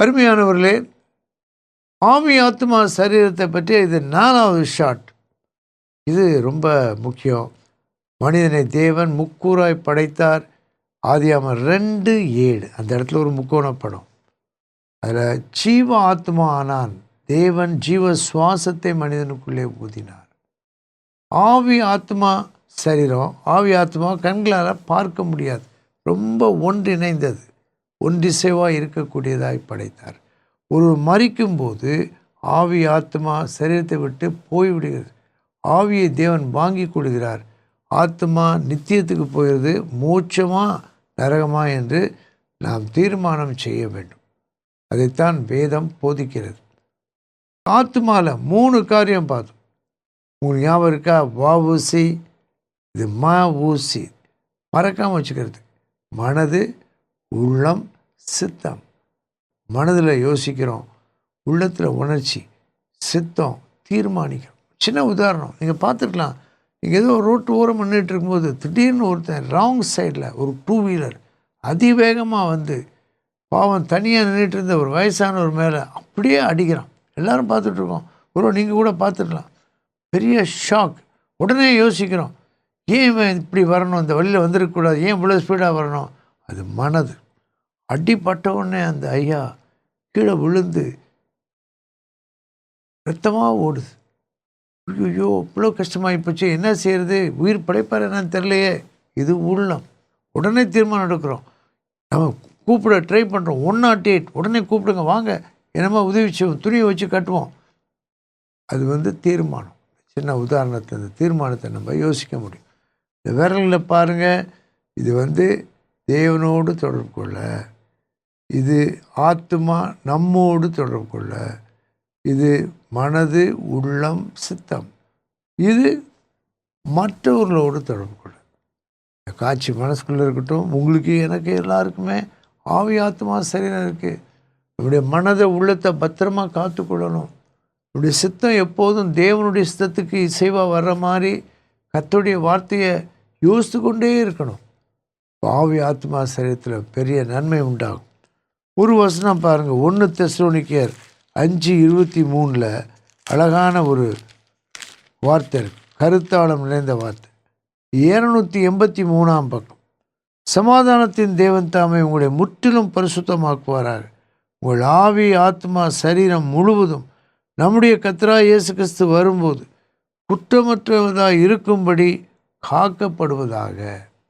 அருமையானவர்களே ஆவி ஆத்மா சரீரத்தை பற்றி இது நாலாவது ஷாட் இது ரொம்ப முக்கியம். மனிதனை தேவன் முக்கூராய் படைத்தார். ஆதியாம ரெண்டு ஏழு. அந்த இடத்துல ஒரு முக்கோண படம். அதில் ஜீவ ஆத்மா ஆனான். தேவன் ஜீவ சுவாசத்தை மனிதனுக்குள்ளே ஊதினார். ஆவி ஆத்மா சரீரம் ஆவி ஆத்மா கண்களால் பார்க்க முடியாது. ரொம்ப ஒன்றிணைந்தது. ஒன்றிசைவாக இருக்கக்கூடியதாய் படைத்தார். ஒரு மறிக்கும் போது ஆவி ஆத்மா சரீரத்தை விட்டு போய்விடுகிறது ஆவியை தேவன் வாங்கி கொடுக்கிறார். ஆத்மா நித்தியத்துக்கு போகிறது. மோட்சமா நரகமா என்று நாம் தீர்மானம் செய்ய வேண்டும். அதைத்தான் வேதம் போதிக்கிறது. ஆத்மாவில் மூணு காரியம் பார்த்தோம். உங்களுக்கு ஞாபகம் இருக்கா? வா ஊசி இது மா ஊசி. மறக்காமல் வச்சுக்கிறது. மனது உள்ளம் சித்தம். மனதில் யோசிக்கிறோம். உள்ளத்தில் உணர்ச்சி சித்தம் தீர்மானிக்கிறோம். சின்ன உதாரணம். நீங்கள் பார்த்துருக்கலாம். நீங்கள் ஏதோ ரோட்டு ஓரம் நின்றுட்டு இருக்கும்போது திடீர்னு ஒருத்தன் ராங் சைடில் ஒரு டூ வீலர் அதிவேகமாக வந்து பாவம் தனியாக நின்றுட்டு இருந்த ஒரு வயசானவர் மேலே அப்படியே அடிக்கிறான். எல்லாரும் பார்த்துட்ருக்கோம் ஒரு நீங்கள் கூட பார்த்துக்கலாம் பெரிய ஷாக் உடனே யோசிக்கிறோம். ஏன் இவன் இப்படி வரணும்? இந்த வழியில் வந்துருக்கக்கூடாது. ஏன் இவ்வளோ ஸ்பீடாக வரணும்? அது மனது. அடிப்பட்ட உடனே அந்த ஐயா கீழே விழுந்து ரத்தமாக ஓடுது. ஐயோ இவ்வளோ கஷ்டமாகி போச்சு. என்ன செய்கிறது உயிர் படைப்பார் என்னன்னு தெரியலையே. இது உள்ளம். உடனே தீர்மானம் எடுக்கிறோம். நம்ம கூப்பிட ட்ரை பண்ணுறோம் ஒன் நாட் எயிட் உடனே கூப்பிடுங்க. வாங்க. என்னமோ உதவி செய்வோம் துணியை வச்சு கட்டுவோம். அது வந்து தீர்மானம். சின்ன உதாரணத்தை அந்த தீர்மானத்தை நம்ம யோசிக்க முடியும். இந்த விரலில் பாருங்கள் இது வந்து தேவனோடு தொடர்பு கொள்ள. இது ஆத்மா நம்மோடு தொடர்பு கொள்ள. இது மனது உள்ளம் சித்தம். இது மற்றவர்களோடு தொடர்பு கொள்ள. இந்த காட்சி மனசுக்குள்ளே இருக்கட்டும் உங்களுக்கு எனக்கு எல்லாருக்குமே ஆவி ஆத்மா சரியாக இருக்குது நம்முடைய மனதை உள்ளத்தை பத்திரமா காத்துக்கொள்ளணும் நம்முடைய சித்தம் எப்போதும் தேவனுடைய சித்தத்துக்கு இசைவாக வர்ற மாதிரி கத்தோடைய வார்த்தையை யோசித்து கொண்டே இருக்கணும். ஆவி ஆத்மா சரீரத்தில் பெரிய நன்மை உண்டாகும். ஒரு வசனம் பாருங்கள் ஒன்று தெசலோனிக்கர் அஞ்சு இருபத்தி மூணில் அழகான ஒரு வார்த்தை இருக்கு. கருத்தாளம் நிறைந்த வார்த்தை. இரநூத்தி எண்பத்தி மூணாம் பக்கம். சமாதானத்தின் தேவன் தாமே உங்களை முற்றிலும் பரிசுத்தமாக்குவாராக. உங்கள் ஆவி ஆத்மா சரீரம் முழுவதும் நம்முடைய கத்ரா இயேசு கிறிஸ்து வரும்போது குற்றமற்றவதாக இருக்கும்படி காக்கப்படுவதாக.